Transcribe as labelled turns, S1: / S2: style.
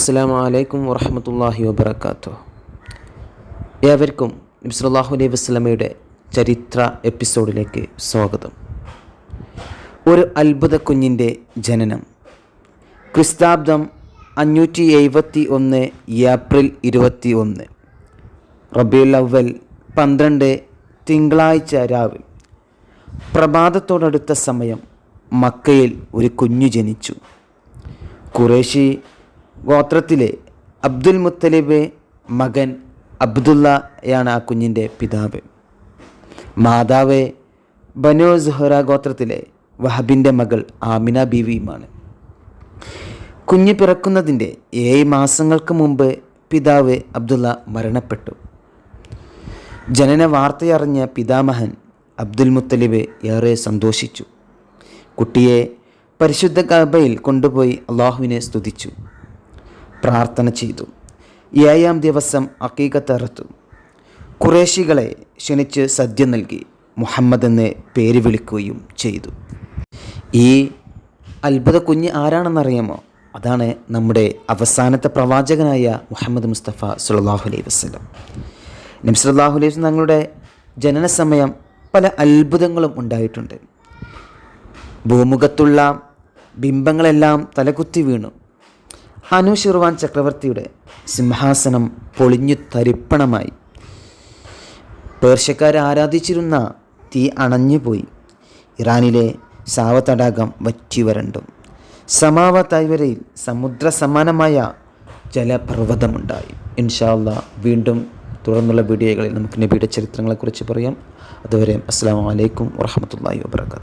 S1: അസ്സാം വലൈക്കും വറഹമത്തല്ലാഹി വബർക്കാത്തു ഏവർക്കും നബ്സലാഹു അലൈഹി വസ്ലമയുടെ ചരിത്ര എപ്പിസോഡിലേക്ക് സ്വാഗതം. ഒരു അത്ഭുത കുഞ്ഞിന്റെ ജനനം. ക്രിസ്താബ്ദം അഞ്ഞൂറ്റി എഴുപത്തി ഒന്ന് ഏപ്രിൽ ഇരുപത്തി ഒന്ന് റബിയുൽ അവൽ പന്ത്രണ്ട് തിങ്കളാഴ്ച രാവിലെ. പ്രഭാതത്തോടടുത്ത സമയം മക്കയിൽ ഒരു കുഞ്ഞു ജനിച്ചു. ഖുറേഷി ഗോത്രത്തിലെ അബ്ദുൽ മുത്തലിബ് മകൻ അബ്ദുള്ളയാണ് ആ കുഞ്ഞിന്റെ പിതാവ്. മാതാവ് ബനോ സുഹറ ഗോത്രത്തിലെ വഹബിന്റെ മകൾ ആമിന ബീവിയുമാണ്. കുഞ്ഞ് പിറക്കുന്നതിന്റെ ഏഴ് മാസങ്ങൾക്ക് മുമ്പ് പിതാവ് അബ്ദുള്ള മരണപ്പെട്ടു. ജനന വാർത്തയറിഞ്ഞ പിതാമഹൻ അബ്ദുൽ മുത്തലിബ് ഏറെ സന്തോഷിച്ചു. കുട്ടിയെ പരിശുദ്ധ കബയിൽ കൊണ്ടുപോയി അള്ളാഹുവിനെ സ്തുതിച്ചു. പ്രാർത്ഥന ചെയ്തു. ഏഴാം ദിവസം അക്കീകത്തറുത്തു കുറേശികളെ ക്ഷണിച്ച് സദ്യ നൽകി. മുഹമ്മദ് എന്ന് പേര് വിളിക്കുകയും ചെയ്തു. ഈ അത്ഭുത കുഞ്ഞ് ആരാണെന്നറിയാമോ? അതാണ് നമ്മുടെ അവസാനത്തെ പ്രവാചകനായ മുഹമ്മദ് മുസ്തഫ സുല്ലാഹു അലൈഹി വസ്ലം നബ്സല്ലാഹു അലൈഹി വസ്ലം തങ്ങളുടെ ജനന സമയം പല അത്ഭുതങ്ങളും ഉണ്ടായിട്ടുണ്ട്. ഭൂമുഖത്തുള്ള ബിംബങ്ങളെല്ലാം തലകുത്തി വീണു. അനുഷിർവാൻ ചക്രവർത്തിയുടെ സിംഹാസനം പൊളിഞ്ഞു തരിപ്പണമായി. പേർഷ്യക്കാർ ആരാധിച്ചിരുന്ന തീ അണഞ്ഞുപോയി. ഇറാനിലെ സാവതടാകം വറ്റി വരണ്ടു സമാവ തായ്വരയിൽ സമുദ്ര സമാനമായ ജലപർവതമുണ്ടായി. ഇൻഷാല്ല വീണ്ടും തുടർന്നുള്ള വീഡിയോകളിൽ നമുക്ക് നബിയുടെ ചരിത്രങ്ങളെക്കുറിച്ച് പറയാം. അതുവരെ അസ്സാം വലൈക്കും വാഹമത്തല്ലാ വാബർക്കാത്തു